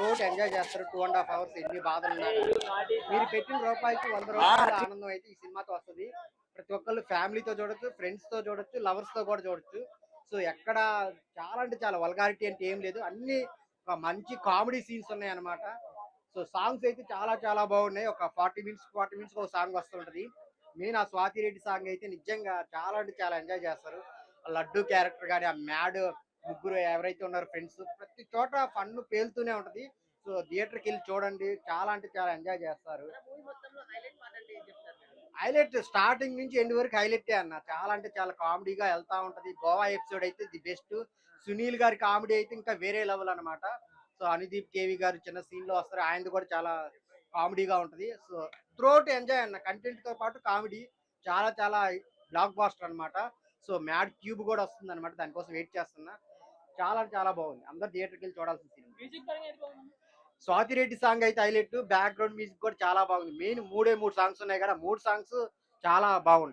Throat enjoy చేస్తారు. Two and half hours ఎన్ని బాధలు ఉన్నా. కానీ. మీరు పెట్టిన రూపాయికి వంద రూపాయల ఆనందం అయితే ఈ సినిమాతో వస్తుంది. ప్రతి ఒక్కళ్ళు ఫ్యామిలీతో చూడొచ్చు ఫ్రెండ్స్తో చూడొచ్చు లవర్స్తో కూడా చూడొచ్చు. సో ఎక్కడ చాలా అంటే చాలా వల్గారిటీ అంటే ఏం లేదు. అన్ని ఒక మంచి కామెడీ సీన్స్ ఉన్నాయి అన్నమాట సో సాంగ్స్ అయితే చాలా చాలా బాగున్నాయి. ఒక ఫార్టీ మినిట్స్ ఫార్టీ మినిట్స్ ఒక సాంగ్ వస్తుంటది. మెయిన్ ఆ స్వాతి రెడ్డి సాంగ్ అయితే నిజంగా చాలా అంటే చాలా ఎంజాయ్ చేస్తారు. ఆ లడ్డు క్యారెక్టర్ కానీ ఆ మ్యాడ్ ముగ్గురు ఎవరైతే ఉన్నారో ఫ్రెండ్స్ ప్రతి చోట ఫన్ పేలుతూనే ఉంటది. సో థియేటర్కి వెళ్ళి చూడండి. చాలా అంటే చాలా ఎంజాయ్ చేస్తారు. హైలైట్ స్టార్టింగ్ నుంచి ఎండ్ వరకు హైలైట్ అన్న. చాలా అంటే చాలా కామెడీగా వెళ్తా ఉంటది. గోవా ఎపిసోడ్ అయితే ది బెస్ట్ సునీల్ గారి కామెడీ అయితే ఇంకా వేరే లెవెల్ అన్నమాట. సో అనుదీప్ కేవి గారు చిన్న సీన్లో వస్తారు. ఆయనది కూడా చాలా కామెడీగా ఉంటది. సో త్రోట్ ఎంజాయ్ అన్న. కంటెంట్తో పాటు కామెడీ చాలా చాలా బ్లాక్ బాస్టర్ అన్నమాట. సో మ్యాడ్ క్యూబ్ కూడా వస్తుంది అనమాట దానికోసం వెయిట్ చేస్తున్నా. చాలా చాలా బాగుంది. అందరు థియేటర్కి వెళ్ళి చూడాల్సిన సినిమా? స్వాతి రెడ్డి సాంగ్ అయితే హైలైట్. బ్యాక్గ్రౌండ్ మ్యూజిక్ కూడా చాలా బాగుంది. మెయిన్ మూడే మూడు సాంగ్స్ ఉన్నాయి కదా మూడు సాంగ్స్ చాలా బాగుంటాయి.